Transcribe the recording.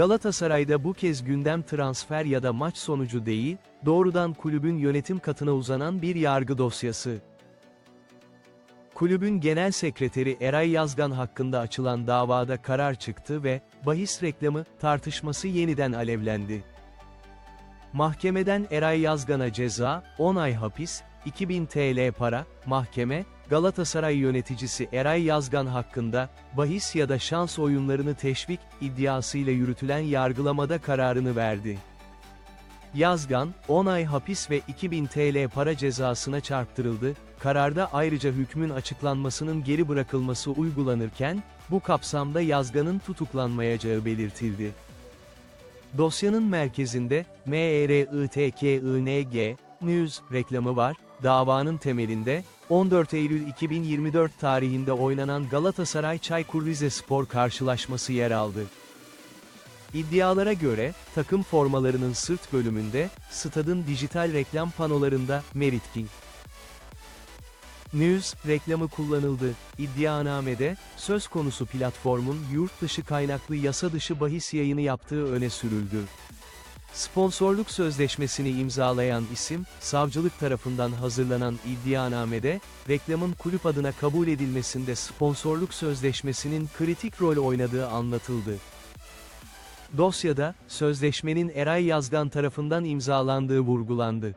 Galatasaray'da bu kez gündem transfer ya da maç sonucu değil, doğrudan kulübün yönetim katına uzanan bir yargı dosyası. Kulübün genel sekreteri Eray Yazgan hakkında açılan davada karar çıktı ve, bahis reklamı, tartışması yeniden alevlendi. Mahkemeden Eray Yazgan'a ceza, 10 ay hapis, 2000 TL para, mahkeme, Galatasaray yöneticisi Eray Yazgan hakkında, bahis ya da şans oyunlarını teşvik, iddiasıyla yürütülen yargılamada kararını verdi. Yazgan, 10 ay hapis ve 2000 TL para cezasına çarptırıldı, kararda ayrıca hükmün açıklanmasının geri bırakılması uygulanırken, bu kapsamda Yazgan'ın tutuklanmayacağı belirtildi. Dosyanın merkezinde, MRITKING, News reklamı var, davanın temelinde, 14 Eylül 2024 tarihinde oynanan Galatasaray Çaykur Rizespor karşılaşması yer aldı. İddialara göre, takım formalarının sırt bölümünde, stadın dijital reklam panolarında, Merit King. News, reklamı kullanıldı. İddianamede, söz konusu platformun yurt dışı kaynaklı yasa dışı bahis yayını yaptığı öne sürüldü. Sponsorluk sözleşmesini imzalayan isim, savcılık tarafından hazırlanan iddianamede, reklamın kulüp adına kabul edilmesinde sponsorluk sözleşmesinin kritik rol oynadığı anlatıldı. Dosyada, sözleşmenin Eray Yazgan tarafından imzalandığı vurgulandı.